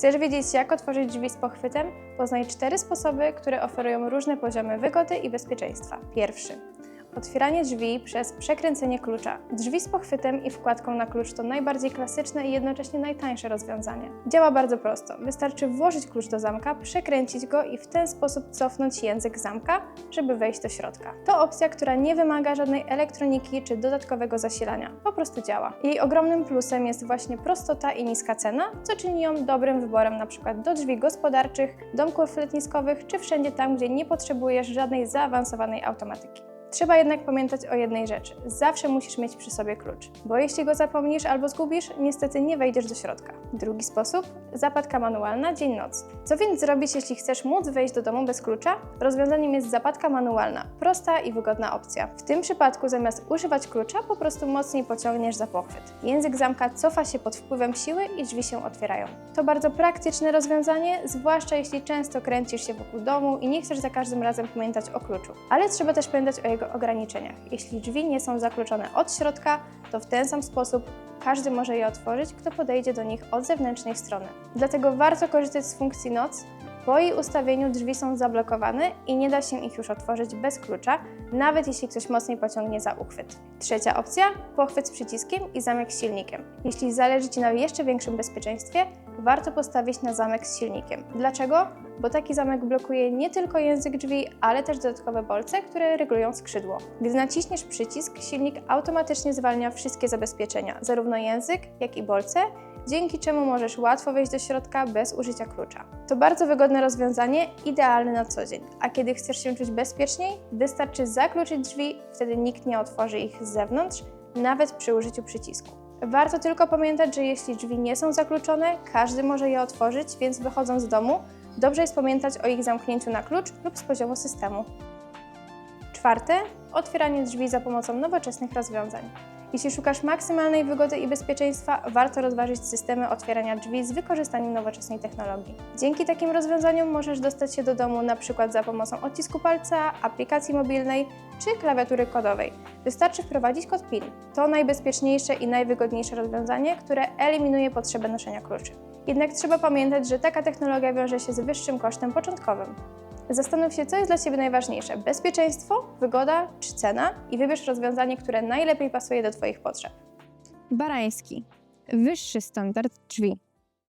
Chcesz wiedzieć, jak otworzyć drzwi z pochwytem? Poznaj cztery sposoby, które oferują różne poziomy wygody i bezpieczeństwa. Pierwszy. Otwieranie drzwi przez przekręcenie klucza. Drzwi z pochwytem i wkładką na klucz to najbardziej klasyczne i jednocześnie najtańsze rozwiązanie. Działa bardzo prosto. Wystarczy włożyć klucz do zamka, przekręcić go i w ten sposób cofnąć język zamka, żeby wejść do środka. To opcja, która nie wymaga żadnej elektroniki czy dodatkowego zasilania. Po prostu działa. Jej ogromnym plusem jest właśnie prostota i niska cena, co czyni ją dobrym wyborem np. do drzwi gospodarczych, domków letniskowych czy wszędzie tam, gdzie nie potrzebujesz żadnej zaawansowanej automatyki. Trzeba jednak pamiętać o jednej rzeczy. Zawsze musisz mieć przy sobie klucz, bo jeśli go zapomnisz albo zgubisz, niestety nie wejdziesz do środka. Drugi sposób zapadka manualna dzień-noc. Co więc zrobić, jeśli chcesz móc wejść do domu bez klucza? Rozwiązaniem jest zapadka manualna. Prosta i wygodna opcja. W tym przypadku zamiast używać klucza, po prostu mocniej pociągniesz za pochwyt. Język zamka cofa się pod wpływem siły i drzwi się otwierają. To bardzo praktyczne rozwiązanie, zwłaszcza jeśli często kręcisz się wokół domu i nie chcesz za każdym razem pamiętać o kluczu. Ale trzeba też pamiętać o jego ograniczeniach. Jeśli drzwi nie są zakluczone od środka, to w ten sam sposób każdy może je otworzyć, kto podejdzie do nich od zewnętrznej strony. Dlatego warto korzystać z funkcji noc. Po jej ustawieniu drzwi są zablokowane i nie da się ich już otworzyć bez klucza, nawet jeśli ktoś mocniej pociągnie za uchwyt. Trzecia opcja: pochwyt z przyciskiem i zamek z silnikiem. Jeśli zależy Ci na jeszcze większym bezpieczeństwie, warto postawić na zamek z silnikiem. Dlaczego? Bo taki zamek blokuje nie tylko język drzwi, ale też dodatkowe bolce, które regulują skrzydło. Gdy naciśniesz przycisk, silnik automatycznie zwalnia wszystkie zabezpieczenia, zarówno język, jak i bolce, dzięki czemu możesz łatwo wejść do środka bez użycia klucza. To bardzo wygodne rozwiązanie, idealne na co dzień. A kiedy chcesz się czuć bezpieczniej, wystarczy zakluczyć drzwi, wtedy nikt nie otworzy ich z zewnątrz, nawet przy użyciu przycisku. Warto tylko pamiętać, że jeśli drzwi nie są zakluczone, każdy może je otworzyć, więc wychodząc z domu, dobrze jest pamiętać o ich zamknięciu na klucz lub z poziomu systemu. Czwarte, otwieranie drzwi za pomocą nowoczesnych rozwiązań. Jeśli szukasz maksymalnej wygody i bezpieczeństwa, warto rozważyć systemy otwierania drzwi z wykorzystaniem nowoczesnej technologii. Dzięki takim rozwiązaniom możesz dostać się do domu np. za pomocą odcisku palca, aplikacji mobilnej czy klawiatury kodowej. Wystarczy wprowadzić kod PIN. To najbezpieczniejsze i najwygodniejsze rozwiązanie, które eliminuje potrzebę noszenia kluczy. Jednak trzeba pamiętać, że taka technologia wiąże się z wyższym kosztem początkowym. Zastanów się, co jest dla Ciebie najważniejsze: bezpieczeństwo, wygoda czy cena i wybierz rozwiązanie, które najlepiej pasuje do Twoich potrzeb. Barański. Wyższy standard drzwi.